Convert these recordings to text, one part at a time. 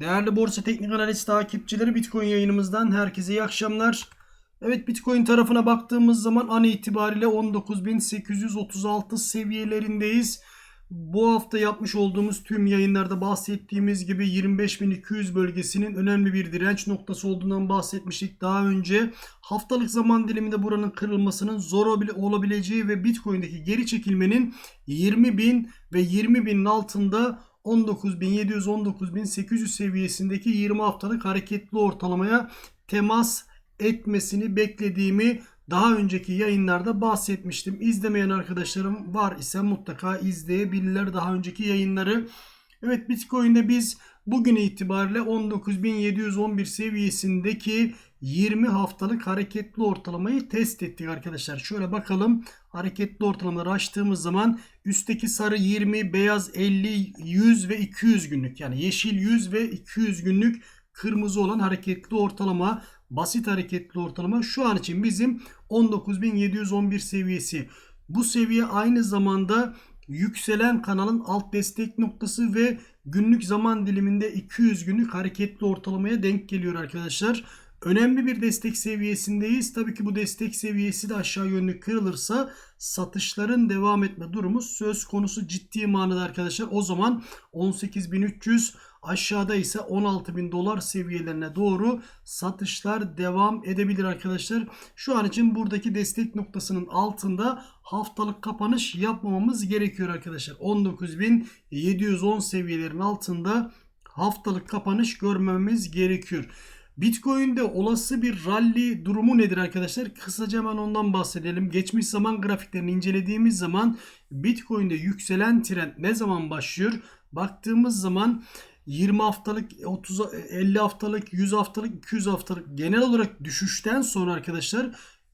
Değerli Borsa Teknik Analiz takipçileri Bitcoin yayınımızdan herkese iyi akşamlar. Evet Bitcoin tarafına baktığımız zaman an itibariyle 19.836 seviyelerindeyiz. Bu hafta yapmış olduğumuz tüm yayınlarda bahsettiğimiz gibi 25.200 bölgesinin önemli bir direnç noktası olduğundan bahsetmiştik daha önce. Haftalık zaman diliminde buranın kırılmasının zor olabileceği ve Bitcoin'deki geri çekilmenin 20.000 ve 20.000'in altında 19.700-19.800 seviyesindeki 20 haftalık hareketli ortalamaya temas etmesini beklediğimi daha önceki yayınlarda bahsetmiştim. İzlemeyen arkadaşlarım var ise mutlaka izleyebilirler daha önceki yayınları. Evet Bitcoin'de biz bugün itibariyle 19.711 seviyesindeki 20 haftalık hareketli ortalamayı test ettik arkadaşlar. Şöyle bakalım hareketli ortalamaları açtığımız zaman üstteki sarı 20, beyaz 50, 100 ve 200 günlük yani yeşil 100 ve 200 günlük kırmızı olan hareketli ortalama basit hareketli ortalama şu an için bizim 19.711 seviyesi. Bu seviye aynı zamanda yükselen kanalın alt destek noktası ve günlük zaman diliminde 200 günlük hareketli ortalamaya denk geliyor arkadaşlar. Önemli bir destek seviyesindeyiz. Tabii ki bu destek seviyesi de aşağı yönlü kırılırsa satışların devam etme durumu söz konusu ciddi manada arkadaşlar. O zaman 18.300 aşağıda ise 16.000 dolar seviyelerine doğru satışlar devam edebilir arkadaşlar. Şu an için buradaki destek noktasının altında haftalık kapanış yapmamamız gerekiyor arkadaşlar. 19.710 seviyelerin altında haftalık kapanış görmemiz gerekiyor. Bitcoin'de olası bir rally durumu nedir arkadaşlar? Kısaca hemen ondan bahsedelim. Geçmiş zaman grafiklerini incelediğimiz zaman Bitcoin'de yükselen trend ne zaman başlıyor? Baktığımız zaman 20 haftalık, 30 50 haftalık, 100 haftalık, 200 haftalık genel olarak düşüşten sonra arkadaşlar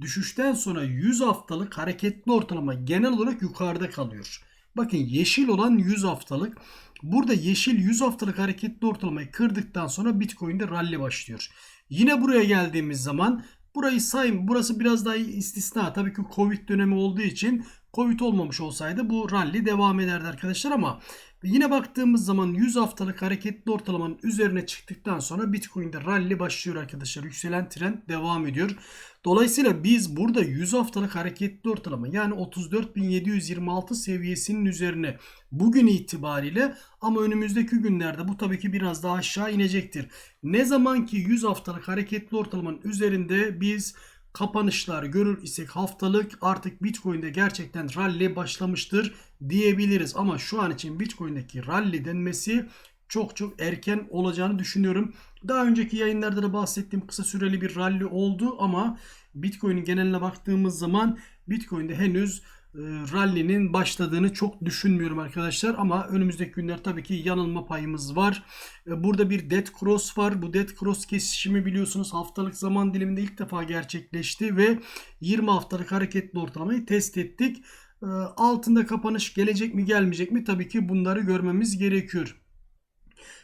düşüşten sonra 100 haftalık hareketli ortalama genel olarak yukarıda kalıyor. Bakın yeşil olan 100 haftalık. Burada yeşil 100 haftalık hareketli ortalamayı kırdıktan sonra Bitcoin'de rally başlıyor. Yine buraya geldiğimiz zaman burayı sayın burası biraz daha istisna. Tabii ki Covid dönemi olduğu için Covid olmamış olsaydı bu rally devam ederdi arkadaşlar ama yine baktığımız zaman 100 haftalık hareketli ortalamanın üzerine çıktıktan sonra Bitcoin'de rally başlıyor arkadaşlar. Yükselen trend devam ediyor. Dolayısıyla biz burada 100 haftalık hareketli ortalama yani 34.726 seviyesinin üzerine bugün itibariyle ama önümüzdeki günlerde bu tabii ki biraz daha aşağı inecektir. Ne zaman ki 100 haftalık hareketli ortalamanın üzerinde biz kapanışlar görür isek haftalık artık Bitcoin'de gerçekten rally başlamıştır diyebiliriz. Ama şu an için Bitcoin'deki rally denmesi çok çok erken olacağını düşünüyorum. Daha önceki yayınlarda da bahsettiğim kısa süreli bir rally oldu ama Bitcoin'in geneline baktığımız zaman Bitcoin'de henüz e, rally'nin başladığını çok düşünmüyorum arkadaşlar ama önümüzdeki günler tabii ki yanılma payımız var. E, burada bir dead cross var. Bu dead cross kesişimi biliyorsunuz haftalık zaman diliminde ilk defa gerçekleşti ve 20 haftalık hareketli ortalamayı test ettik. E, altında kapanış gelecek mi gelmeyecek mi tabii ki bunları görmemiz gerekiyor.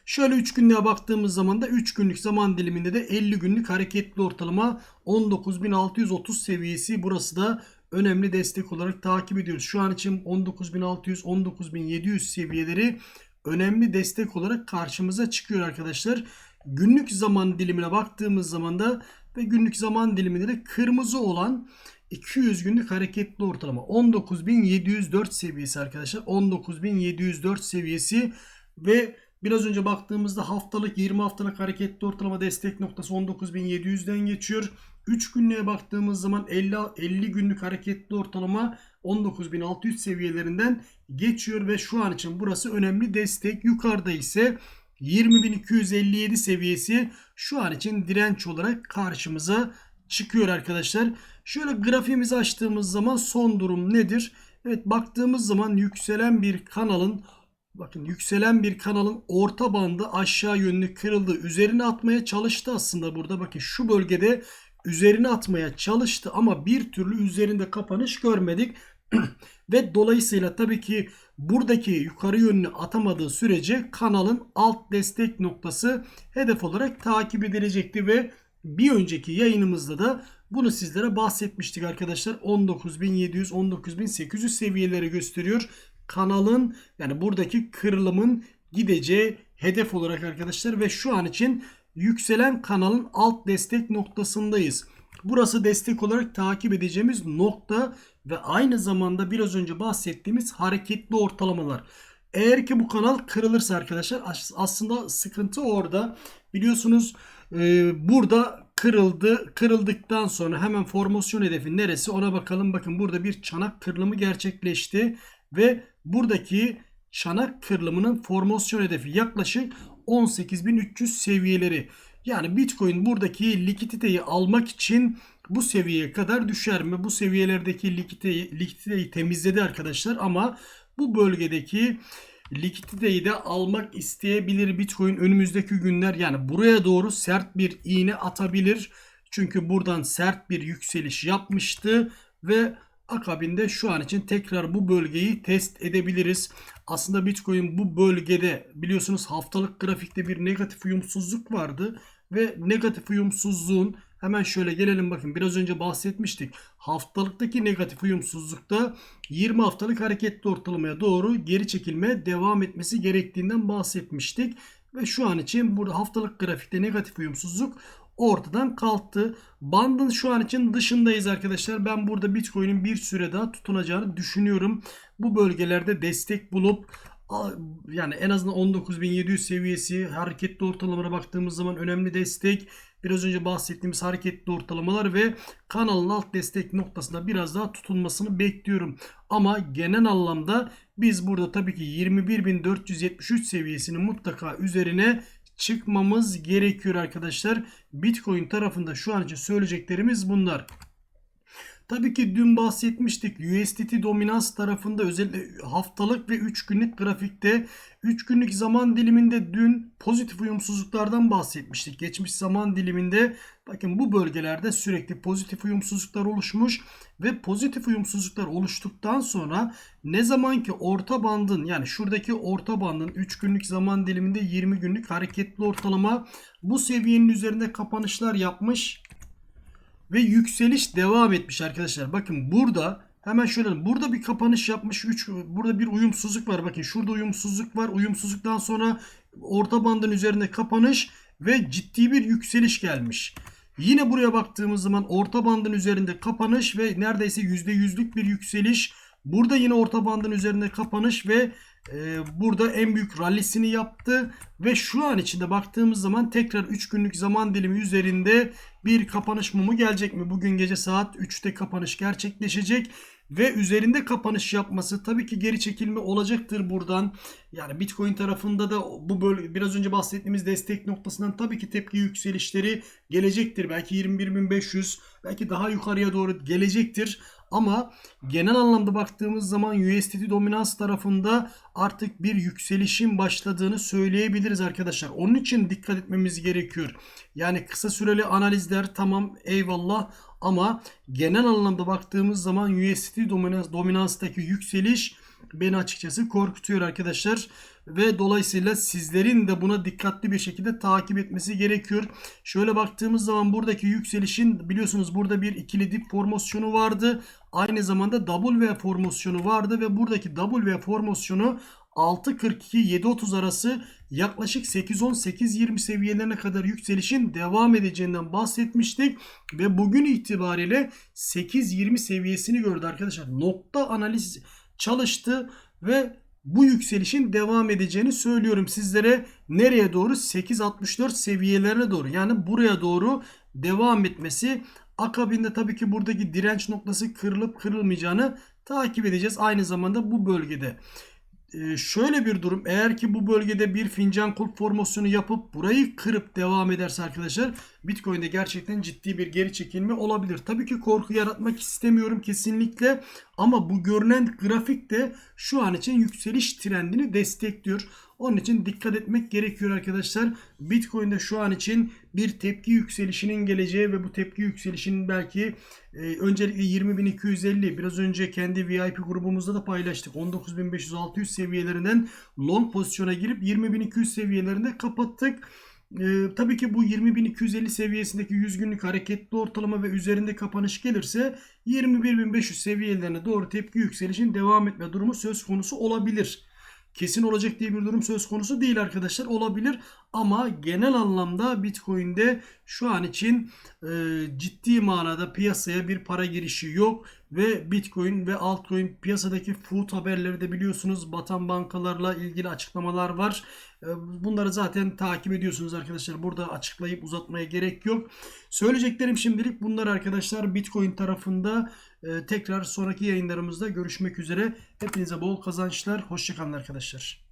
Şöyle 3 günlüğe baktığımız zaman da 3 günlük zaman diliminde de 50 günlük hareketli ortalama 19.630 seviyesi. Burası da önemli destek olarak takip ediyoruz. Şu an için 19.600 19.700 seviyeleri önemli destek olarak karşımıza çıkıyor arkadaşlar. Günlük zaman dilimine baktığımız zaman da ve günlük zaman diliminde de kırmızı olan 200 günlük hareketli ortalama 19.704 seviyesi arkadaşlar. 19.704 seviyesi ve Biraz önce baktığımızda haftalık 20 haftalık hareketli ortalama destek noktası 19.700'den geçiyor. 3 günlüğe baktığımız zaman 50, 50 günlük hareketli ortalama 19.600 seviyelerinden geçiyor ve şu an için burası önemli destek. Yukarıda ise 20.257 seviyesi şu an için direnç olarak karşımıza çıkıyor arkadaşlar. Şöyle grafiğimizi açtığımız zaman son durum nedir? Evet baktığımız zaman yükselen bir kanalın Bakın yükselen bir kanalın orta bandı aşağı yönlü kırıldı. Üzerine atmaya çalıştı aslında burada. Bakın şu bölgede üzerine atmaya çalıştı ama bir türlü üzerinde kapanış görmedik. Ve dolayısıyla tabii ki buradaki yukarı yönlü atamadığı sürece kanalın alt destek noktası hedef olarak takip edilecekti ve bir önceki yayınımızda da bunu sizlere bahsetmiştik arkadaşlar. 19.700 19.800 seviyeleri gösteriyor kanalın yani buradaki kırılımın gideceği hedef olarak arkadaşlar ve şu an için yükselen kanalın alt destek noktasındayız. Burası destek olarak takip edeceğimiz nokta ve aynı zamanda biraz önce bahsettiğimiz hareketli ortalamalar. Eğer ki bu kanal kırılırsa arkadaşlar as- aslında sıkıntı orada. Biliyorsunuz e, burada kırıldı. Kırıldıktan sonra hemen formasyon hedefi neresi ona bakalım. Bakın burada bir çanak kırılımı gerçekleşti ve buradaki çanak kırılımının formasyon hedefi yaklaşık 18.300 seviyeleri. Yani Bitcoin buradaki likiditeyi almak için bu seviyeye kadar düşer mi? Bu seviyelerdeki likiditeyi, likiditeyi temizledi arkadaşlar ama bu bölgedeki likiditeyi de almak isteyebilir Bitcoin önümüzdeki günler. Yani buraya doğru sert bir iğne atabilir. Çünkü buradan sert bir yükseliş yapmıştı ve akabinde şu an için tekrar bu bölgeyi test edebiliriz. Aslında Bitcoin bu bölgede biliyorsunuz haftalık grafikte bir negatif uyumsuzluk vardı ve negatif uyumsuzluğun hemen şöyle gelelim bakın biraz önce bahsetmiştik. Haftalıktaki negatif uyumsuzlukta 20 haftalık hareketli ortalamaya doğru geri çekilmeye devam etmesi gerektiğinden bahsetmiştik. Ve şu an için burada haftalık grafikte negatif uyumsuzluk ortadan kalktı. Bandın şu an için dışındayız arkadaşlar. Ben burada Bitcoin'in bir süre daha tutunacağını düşünüyorum. Bu bölgelerde destek bulup yani en azından 19.700 seviyesi hareketli ortalamana baktığımız zaman önemli destek. Biraz önce bahsettiğimiz hareketli ortalamalar ve kanalın alt destek noktasında biraz daha tutunmasını bekliyorum. Ama genel anlamda biz burada tabii ki 21.473 seviyesinin mutlaka üzerine çıkmamız gerekiyor arkadaşlar. Bitcoin tarafında şu an için söyleyeceklerimiz bunlar. Tabii ki dün bahsetmiştik USDT dominans tarafında özellikle haftalık ve 3 günlük grafikte 3 günlük zaman diliminde dün pozitif uyumsuzluklardan bahsetmiştik. Geçmiş zaman diliminde bakın bu bölgelerde sürekli pozitif uyumsuzluklar oluşmuş ve pozitif uyumsuzluklar oluştuktan sonra ne zaman ki orta bandın yani şuradaki orta bandın 3 günlük zaman diliminde 20 günlük hareketli ortalama bu seviyenin üzerinde kapanışlar yapmış ve yükseliş devam etmiş arkadaşlar. Bakın burada hemen şöyle burada bir kapanış yapmış. 3 burada bir uyumsuzluk var. Bakın şurada uyumsuzluk var. Uyumsuzluktan sonra orta bandın üzerinde kapanış ve ciddi bir yükseliş gelmiş. Yine buraya baktığımız zaman orta bandın üzerinde kapanış ve neredeyse %100'lük bir yükseliş. Burada yine orta bandın üzerinde kapanış ve e, burada en büyük rallisini yaptı ve şu an içinde baktığımız zaman tekrar 3 günlük zaman dilimi üzerinde bir kapanış mumu gelecek mi? Bugün gece saat 3'te kapanış gerçekleşecek ve üzerinde kapanış yapması tabii ki geri çekilme olacaktır buradan. Yani Bitcoin tarafında da bu bölge biraz önce bahsettiğimiz destek noktasından tabii ki tepki yükselişleri gelecektir. Belki 21.500 belki daha yukarıya doğru gelecektir. Ama genel anlamda baktığımız zaman USDT dominans tarafında artık bir yükselişin başladığını söyleyebiliriz arkadaşlar. Onun için dikkat etmemiz gerekiyor. Yani kısa süreli analizler tamam eyvallah ama genel anlamda baktığımız zaman USDT dominans, dominanstaki yükseliş beni açıkçası korkutuyor arkadaşlar. Ve dolayısıyla sizlerin de buna dikkatli bir şekilde takip etmesi gerekiyor. Şöyle baktığımız zaman buradaki yükselişin biliyorsunuz burada bir ikili dip formasyonu vardı. Aynı zamanda W formasyonu vardı ve buradaki W formasyonu 6.42-7.30 arası yaklaşık 8.10-8.20 seviyelerine kadar yükselişin devam edeceğinden bahsetmiştik. Ve bugün itibariyle 8.20 seviyesini gördü arkadaşlar. Nokta analiz çalıştı ve bu yükselişin devam edeceğini söylüyorum sizlere. Nereye doğru? 8.64 seviyelerine doğru. Yani buraya doğru devam etmesi. Akabinde tabii ki buradaki direnç noktası kırılıp kırılmayacağını takip edeceğiz. Aynı zamanda bu bölgede. Ee, şöyle bir durum eğer ki bu bölgede bir fincan kulp formasyonu yapıp burayı kırıp devam ederse arkadaşlar Bitcoin'de gerçekten ciddi bir geri çekilme olabilir. Tabii ki korku yaratmak istemiyorum kesinlikle ama bu görünen grafik de şu an için yükseliş trendini destekliyor. Onun için dikkat etmek gerekiyor arkadaşlar. Bitcoin'de şu an için bir tepki yükselişinin geleceği ve bu tepki yükselişinin belki e, öncelikle 20.250 biraz önce kendi VIP grubumuzda da paylaştık. 19.500-600 seviyelerinden long pozisyona girip 20.200 seviyelerinde kapattık. Ee, tabii ki bu 20.250 seviyesindeki 100 günlük hareketli ortalama ve üzerinde kapanış gelirse 21.500 seviyelerine doğru tepki yükselişin devam etme durumu söz konusu olabilir. Kesin olacak diye bir durum söz konusu değil arkadaşlar. Olabilir ama genel anlamda Bitcoin'de şu an için e, ciddi manada piyasaya bir para girişi yok ve Bitcoin ve altcoin piyasadaki food haberleri de biliyorsunuz batan bankalarla ilgili açıklamalar var. E, bunları zaten takip ediyorsunuz arkadaşlar. Burada açıklayıp uzatmaya gerek yok. Söyleyeceklerim şimdilik bunlar arkadaşlar. Bitcoin tarafında e, tekrar sonraki yayınlarımızda görüşmek üzere. Hepinize bol kazançlar. Hoşçakalın arkadaşlar.